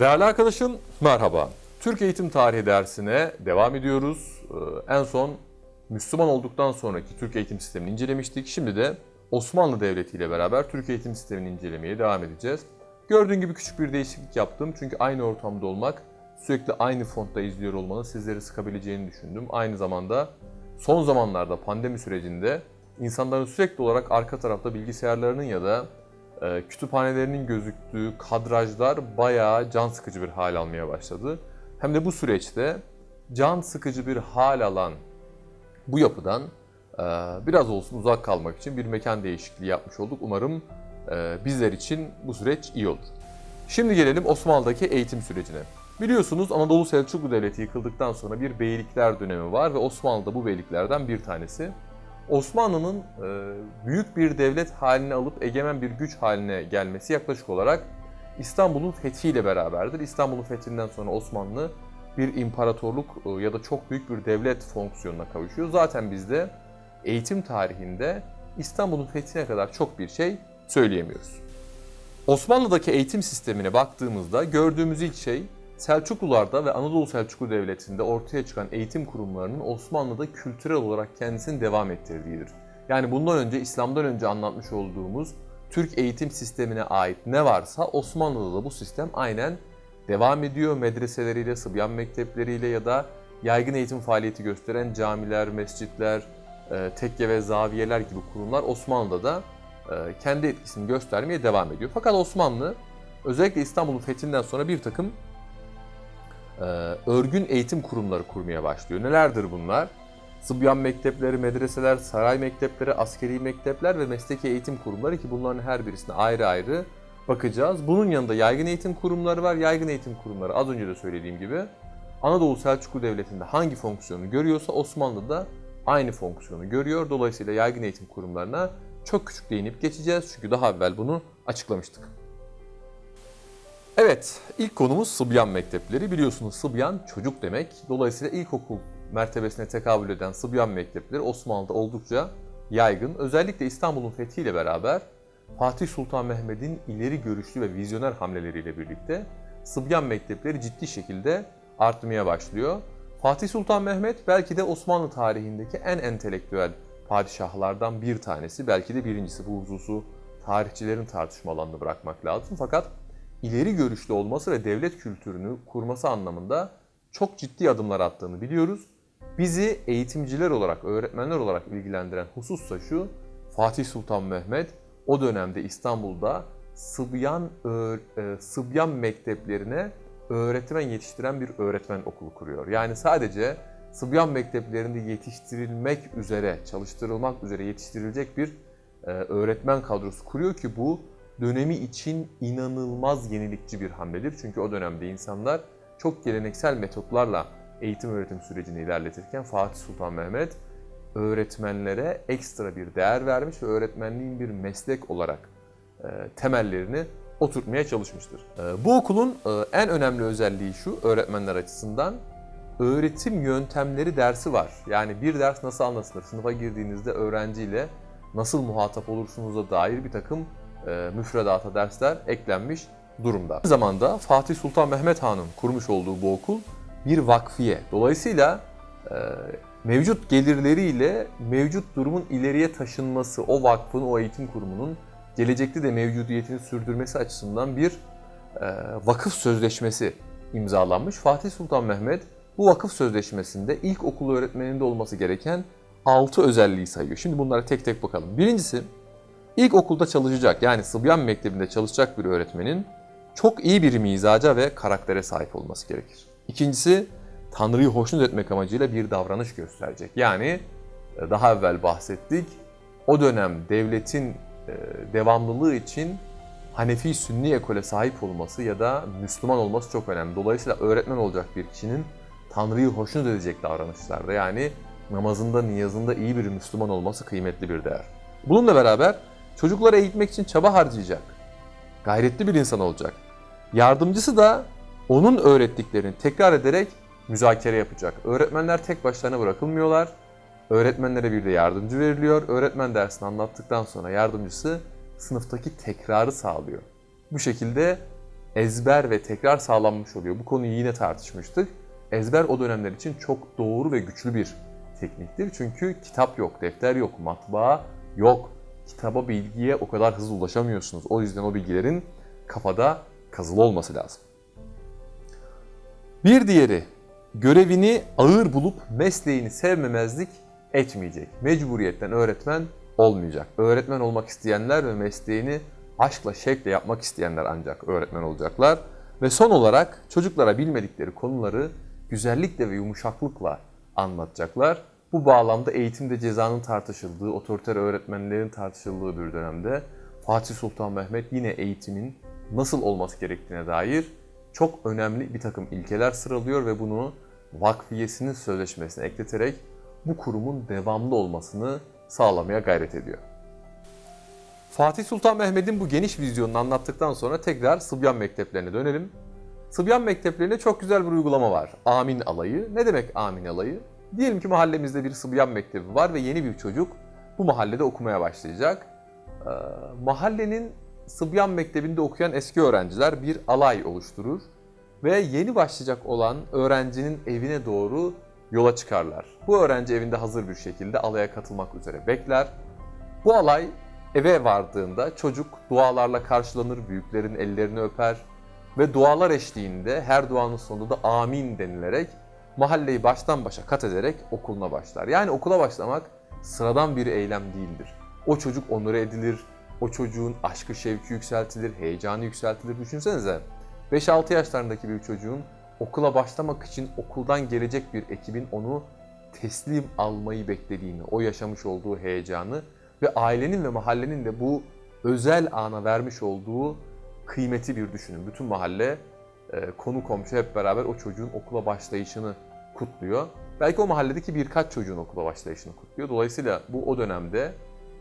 Değerli arkadaşım merhaba. Türk Eğitim Tarihi dersine devam ediyoruz. Ee, En son Müslüman olduktan sonraki Türk eğitim sistemini incelemiştik. Şimdi de Osmanlı Devleti ile beraber Türk eğitim sistemini incelemeye devam edeceğiz. Gördüğün gibi küçük bir değişiklik yaptım. Çünkü aynı ortamda olmak, sürekli aynı fontta izliyor olmanın sizleri sıkabileceğini düşündüm. Aynı zamanda son zamanlarda pandemi sürecinde insanların sürekli olarak arka tarafta bilgisayarlarının ya da e, kütüphanelerinin gözüktüğü kadrajlar bayağı can sıkıcı bir hal almaya başladı. Hem de bu süreçte can sıkıcı bir hal alan bu yapıdan e, biraz olsun uzak kalmak için bir mekan değişikliği yapmış olduk. Umarım e, bizler için bu süreç iyi olur. Şimdi gelelim Osmanlı'daki eğitim sürecine. Biliyorsunuz Anadolu Selçuklu Devleti yıkıldıktan sonra bir beylikler dönemi var ve Osmanlı da bu beyliklerden bir tanesi. Osmanlı'nın e, büyük bir devlet haline alıp egemen bir güç haline gelmesi yaklaşık olarak İstanbul'un fethiyle beraberdir. İstanbul'un fethinden sonra Osmanlı bir imparatorluk e, ya da çok büyük bir devlet fonksiyonuna kavuşuyor. Zaten bizde eğitim tarihinde İstanbul'un fethine kadar çok bir şey söyleyemiyoruz. Osmanlı'daki eğitim sistemine baktığımızda gördüğümüz ilk şey Selçuklularda ve Anadolu Selçuklu Devleti'nde ortaya çıkan eğitim kurumlarının Osmanlı'da kültürel olarak kendisini devam ettirdiğidir. Yani bundan önce İslam'dan önce anlatmış olduğumuz Türk eğitim sistemine ait ne varsa Osmanlı'da da bu sistem aynen devam ediyor. Medreseleriyle, Sıbyan mektepleriyle ya da yaygın eğitim faaliyeti gösteren camiler, mescitler, e, tekke ve zaviyeler gibi kurumlar Osmanlı'da da e, kendi etkisini göstermeye devam ediyor. Fakat Osmanlı özellikle İstanbul'un fethinden sonra bir takım örgün eğitim kurumları kurmaya başlıyor. Nelerdir bunlar? Sıbyan mektepleri, medreseler, saray mektepleri, askeri mektepler ve mesleki eğitim kurumları ki bunların her birisine ayrı ayrı bakacağız. Bunun yanında yaygın eğitim kurumları var. Yaygın eğitim kurumları az önce de söylediğim gibi Anadolu Selçuklu Devleti'nde hangi fonksiyonu görüyorsa Osmanlı'da aynı fonksiyonu görüyor. Dolayısıyla yaygın eğitim kurumlarına çok küçük değinip geçeceğiz. Çünkü daha evvel bunu açıklamıştık. Evet, ilk konumuz Sıbyan Mektepleri. Biliyorsunuz Sıbyan çocuk demek. Dolayısıyla ilkokul mertebesine tekabül eden Sıbyan Mektepleri Osmanlı'da oldukça yaygın. Özellikle İstanbul'un fethiyle beraber Fatih Sultan Mehmet'in ileri görüşlü ve vizyoner hamleleriyle birlikte Sıbyan Mektepleri ciddi şekilde artmaya başlıyor. Fatih Sultan Mehmet belki de Osmanlı tarihindeki en entelektüel padişahlardan bir tanesi. Belki de birincisi bu hususu tarihçilerin tartışma alanını bırakmak lazım. Fakat ileri görüşlü olması ve devlet kültürünü kurması anlamında çok ciddi adımlar attığını biliyoruz. Bizi eğitimciler olarak, öğretmenler olarak ilgilendiren husus da şu, Fatih Sultan Mehmet o dönemde İstanbul'da Sıbyan, e, Sıbyan mekteplerine öğretmen yetiştiren bir öğretmen okulu kuruyor. Yani sadece Sıbyan mekteplerinde yetiştirilmek üzere, çalıştırılmak üzere yetiştirilecek bir e, öğretmen kadrosu kuruyor ki bu dönemi için inanılmaz yenilikçi bir hamledir. Çünkü o dönemde insanlar çok geleneksel metotlarla eğitim öğretim sürecini ilerletirken Fatih Sultan Mehmet öğretmenlere ekstra bir değer vermiş ve öğretmenliğin bir meslek olarak e, temellerini oturtmaya çalışmıştır. E, bu okulun e, en önemli özelliği şu öğretmenler açısından öğretim yöntemleri dersi var. Yani bir ders nasıl anlatılır? Sınıfa girdiğinizde öğrenciyle nasıl muhatap olursunuza dair bir takım e, müfredata dersler eklenmiş durumda. Aynı zamanda Fatih Sultan Mehmet Han'ın kurmuş olduğu bu okul bir vakfiye. Dolayısıyla e, mevcut gelirleriyle mevcut durumun ileriye taşınması, o vakfın, o eğitim kurumunun gelecekte de mevcudiyetini sürdürmesi açısından bir e, vakıf sözleşmesi imzalanmış. Fatih Sultan Mehmet bu vakıf sözleşmesinde ilk okul öğretmeninde olması gereken 6 özelliği sayıyor. Şimdi bunlara tek tek bakalım. Birincisi, ilk okulda çalışacak yani Sıbyan Mektebi'nde çalışacak bir öğretmenin çok iyi bir mizaca ve karaktere sahip olması gerekir. İkincisi, Tanrı'yı hoşnut etmek amacıyla bir davranış gösterecek. Yani e, daha evvel bahsettik, o dönem devletin e, devamlılığı için Hanefi Sünni ekole sahip olması ya da Müslüman olması çok önemli. Dolayısıyla öğretmen olacak bir kişinin Tanrı'yı hoşnut edecek davranışlarda yani namazında, niyazında iyi bir Müslüman olması kıymetli bir değer. Bununla beraber çocukları eğitmek için çaba harcayacak. Gayretli bir insan olacak. Yardımcısı da onun öğrettiklerini tekrar ederek müzakere yapacak. Öğretmenler tek başlarına bırakılmıyorlar. Öğretmenlere bir de yardımcı veriliyor. Öğretmen dersini anlattıktan sonra yardımcısı sınıftaki tekrarı sağlıyor. Bu şekilde ezber ve tekrar sağlanmış oluyor. Bu konuyu yine tartışmıştık. Ezber o dönemler için çok doğru ve güçlü bir tekniktir. Çünkü kitap yok, defter yok, matbaa yok. Kitaba, bilgiye o kadar hızlı ulaşamıyorsunuz. O yüzden o bilgilerin kafada kazılı olması lazım. Bir diğeri, görevini ağır bulup mesleğini sevmemezlik etmeyecek. Mecburiyetten öğretmen olmayacak. Öğretmen olmak isteyenler ve mesleğini aşkla, şevkle yapmak isteyenler ancak öğretmen olacaklar. Ve son olarak çocuklara bilmedikleri konuları güzellikle ve yumuşaklıkla anlatacaklar. Bu bağlamda eğitimde cezanın tartışıldığı, otoriter öğretmenlerin tartışıldığı bir dönemde Fatih Sultan Mehmet yine eğitimin nasıl olması gerektiğine dair çok önemli bir takım ilkeler sıralıyor ve bunu vakfiyesinin sözleşmesine ekleterek bu kurumun devamlı olmasını sağlamaya gayret ediyor. Fatih Sultan Mehmet'in bu geniş vizyonunu anlattıktan sonra tekrar Sıbyan mekteplerine dönelim. Sıbyan mekteplerinde çok güzel bir uygulama var. Amin alayı. Ne demek amin alayı? Diyelim ki mahallemizde bir Sıbyan mektebi var ve yeni bir çocuk bu mahallede okumaya başlayacak. Ee, mahallenin Sıbyan mektebinde okuyan eski öğrenciler bir alay oluşturur ve yeni başlayacak olan öğrencinin evine doğru yola çıkarlar. Bu öğrenci evinde hazır bir şekilde alaya katılmak üzere bekler. Bu alay eve vardığında çocuk dualarla karşılanır, büyüklerin ellerini öper ve dualar eşliğinde her duanın sonunda da amin denilerek mahalleyi baştan başa kat ederek okuluna başlar. Yani okula başlamak sıradan bir eylem değildir. O çocuk onur edilir, o çocuğun aşkı şevki yükseltilir, heyecanı yükseltilir. Düşünsenize 5-6 yaşlarındaki bir çocuğun okula başlamak için okuldan gelecek bir ekibin onu teslim almayı beklediğini, o yaşamış olduğu heyecanı ve ailenin ve mahallenin de bu özel ana vermiş olduğu kıymeti bir düşünün. Bütün mahalle konu komşu hep beraber o çocuğun okula başlayışını kutluyor. Belki o mahalledeki birkaç çocuğun okula başlayışını kutluyor. Dolayısıyla bu o dönemde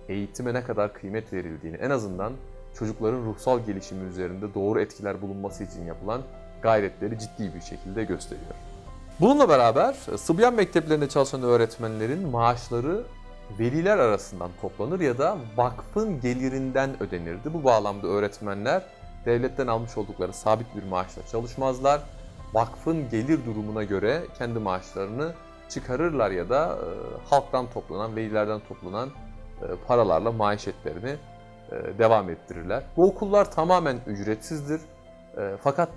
eğitime ne kadar kıymet verildiğini, en azından çocukların ruhsal gelişimi üzerinde doğru etkiler bulunması için yapılan gayretleri ciddi bir şekilde gösteriyor. Bununla beraber Sıbyan mekteplerinde çalışan öğretmenlerin maaşları veliler arasından toplanır ya da vakfın gelirinden ödenirdi. Bu bağlamda öğretmenler devletten almış oldukları sabit bir maaşla çalışmazlar. Vakfın gelir durumuna göre kendi maaşlarını çıkarırlar ya da e, halktan toplanan, velilerden toplanan e, paralarla maişetlerini e, devam ettirirler. Bu okullar tamamen ücretsizdir. E, fakat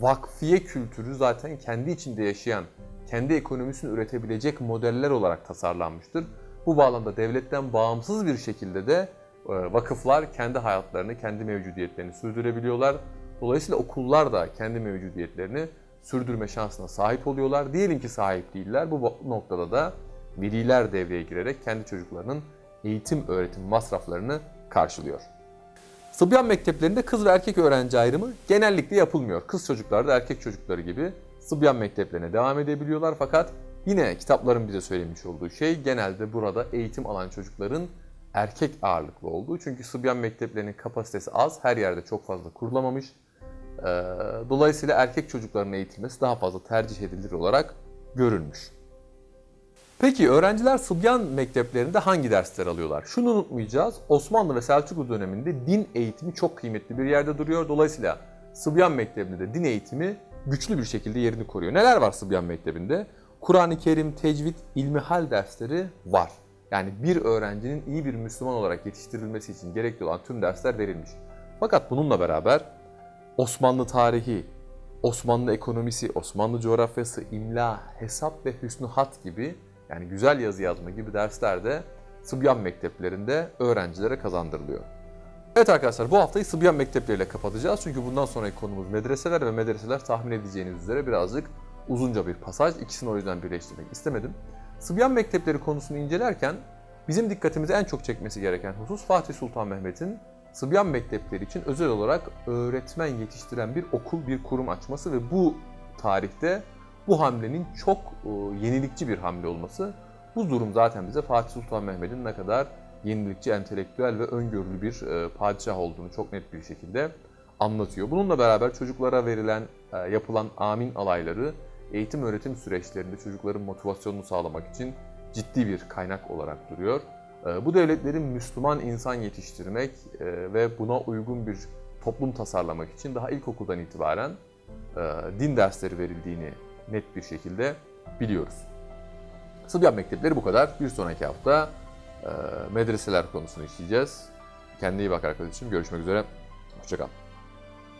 vakfiye kültürü zaten kendi içinde yaşayan, kendi ekonomisini üretebilecek modeller olarak tasarlanmıştır. Bu bağlamda devletten bağımsız bir şekilde de vakıflar kendi hayatlarını, kendi mevcudiyetlerini sürdürebiliyorlar. Dolayısıyla okullar da kendi mevcudiyetlerini sürdürme şansına sahip oluyorlar. Diyelim ki sahip değiller. Bu noktada da veliler devreye girerek kendi çocuklarının eğitim öğretim masraflarını karşılıyor. Sıbyan mekteplerinde kız ve erkek öğrenci ayrımı genellikle yapılmıyor. Kız çocuklar da erkek çocukları gibi Sıbyan mekteplerine devam edebiliyorlar fakat yine kitapların bize söylemiş olduğu şey genelde burada eğitim alan çocukların erkek ağırlıklı olduğu. Çünkü Sıbyan mekteplerinin kapasitesi az, her yerde çok fazla kurulamamış. Ee, Dolayısıyla erkek çocukların eğitilmesi daha fazla tercih edilir olarak görülmüş. Peki öğrenciler Sıbyan mekteplerinde hangi dersler alıyorlar? Şunu unutmayacağız. Osmanlı ve Selçuklu döneminde din eğitimi çok kıymetli bir yerde duruyor. Dolayısıyla Sıbyan mektebinde de din eğitimi güçlü bir şekilde yerini koruyor. Neler var Sıbyan mektebinde? Kur'an-ı Kerim, tecvid, ilmihal dersleri var. Yani bir öğrencinin iyi bir Müslüman olarak yetiştirilmesi için gerekli olan tüm dersler verilmiş. Fakat bununla beraber Osmanlı tarihi, Osmanlı ekonomisi, Osmanlı coğrafyası, imla, hesap ve hüsnü hat gibi yani güzel yazı yazma gibi dersler de Sıbyan mekteplerinde öğrencilere kazandırılıyor. Evet arkadaşlar bu haftayı Sıbyan mektepleriyle kapatacağız. Çünkü bundan sonraki konumuz medreseler ve medreseler tahmin edeceğiniz üzere birazcık uzunca bir pasaj. İkisini o yüzden birleştirmek istemedim. Sıbyan mektepleri konusunu incelerken bizim dikkatimizi en çok çekmesi gereken husus Fatih Sultan Mehmet'in Sıbyan mektepleri için özel olarak öğretmen yetiştiren bir okul, bir kurum açması ve bu tarihte bu hamlenin çok e, yenilikçi bir hamle olması. Bu durum zaten bize Fatih Sultan Mehmet'in ne kadar yenilikçi, entelektüel ve öngörülü bir e, padişah olduğunu çok net bir şekilde anlatıyor. Bununla beraber çocuklara verilen, e, yapılan amin alayları eğitim öğretim süreçlerinde çocukların motivasyonunu sağlamak için ciddi bir kaynak olarak duruyor. Bu devletlerin Müslüman insan yetiştirmek ve buna uygun bir toplum tasarlamak için daha ilkokuldan itibaren e, din dersleri verildiğini net bir şekilde biliyoruz. Sıbyan mektepleri bu kadar. Bir sonraki hafta e, medreseler konusunu işleyeceğiz. Kendine iyi bak arkadaşım. Görüşmek üzere. Hoşçakal.